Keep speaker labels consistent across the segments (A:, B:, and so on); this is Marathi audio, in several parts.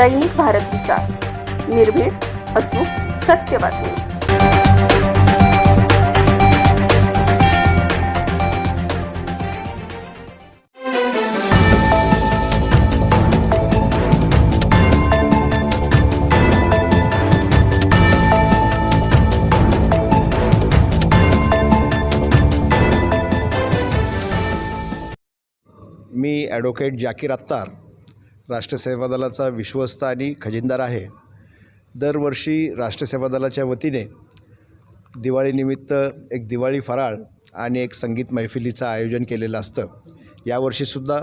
A: दैनिक भारत विचार निर्भीड अचूक सत्य बातमी.
B: मी ॲडव्होकेट जाकीर अत्तार. राष्ट्रसेवा दलाचा विश्वस्त आणि खजिनदार आहे. दरवर्षी राष्ट्रसेवा दलाच्या वतीने दिवाळीनिमित्त एक दिवाळी फराळ आणि एक संगीत मैफिलीचं आयोजन केलेलं असतं. यावर्षीसुद्धा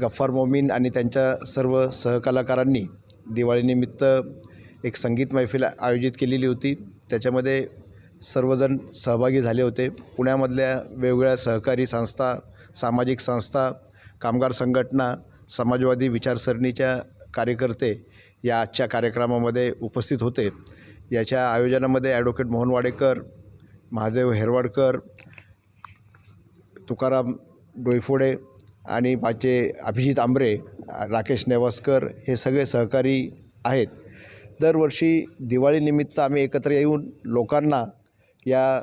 B: गफ्फार मोमीन आणि त्यांच्या सर्व सहकलाकारांनी दिवाळीनिमित्त एक संगीत मैफिल आयोजित केलेली होती. त्याच्यामध्ये सर्वजण सहभागी झाले होते. पुण्यामधल्या वेगवेगळ्या सहकारी संस्था सामाजिक संस्था कामगार संघटना समाजवादी विचारसरणीच्या कार्यकर्ते या आजच्या कार्यक्रमामध्ये उपस्थित होते. याच्या आयोजनामध्ये ॲडव्होकेट मोहन वाडेकर महादेव हेरवाडकर तुकाराम डोईफोडे आणि माझे अभिजित आंबरे राकेश नेवासकर हे सगळे सहकारी आहेत. दरवर्षी दिवाळीनिमित्त आम्ही एकत्र येऊन लोकांना या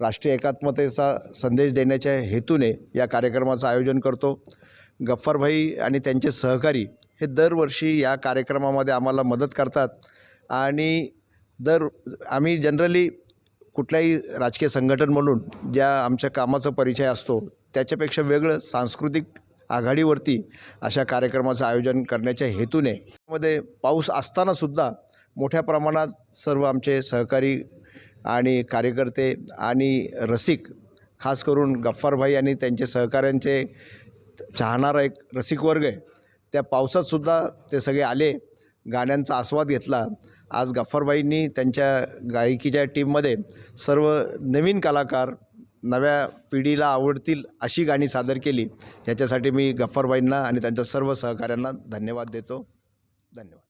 B: राष्ट्रीय एकात्मतेचा संदेश देण्याच्या हेतूने या कार्यक्रमाचं आयोजन करतो. गफ्फारभाई आणि त्यांचे सहकारी हे दरवर्षी या कार्यक्रमामध्ये आम्हाला मदत करतात. आणि दर आम्ही जनरली कुठल्याही राजकीय संघटन म्हणून ज्या आमच्या कामाचा परिचय असतो त्याच्यापेक्षा वेगळं सांस्कृतिक आघाडीवरती अशा कार्यक्रमाचं आयोजन करण्याच्या हेतूने. मध्ये पाऊस असतानासुद्धा मोठ्या प्रमाणात सर्व आमचे सहकारी आणि कार्यकर्ते आणि रसिक खास करून गफ्फारभाई आणि त्यांचे सहकाऱ्यांचे चाहणारा एक रसिक वर्ग आहे. त्या पावसातसुद्धा ते सगळे आले गाण्यांचा आस्वाद घेतला. आज गफ्फारबाईंनी त्यांच्या गायकीच्या टीममध्ये सर्व नवीन कलाकार नव्या पिढीला आवडतील अशी गाणी सादर केली. ह्याच्यासाठी मी गफ्फारबाईंना आणि त्यांच्या सर्व सहकाऱ्यांना धन्यवाद देतो. धन्यवाद.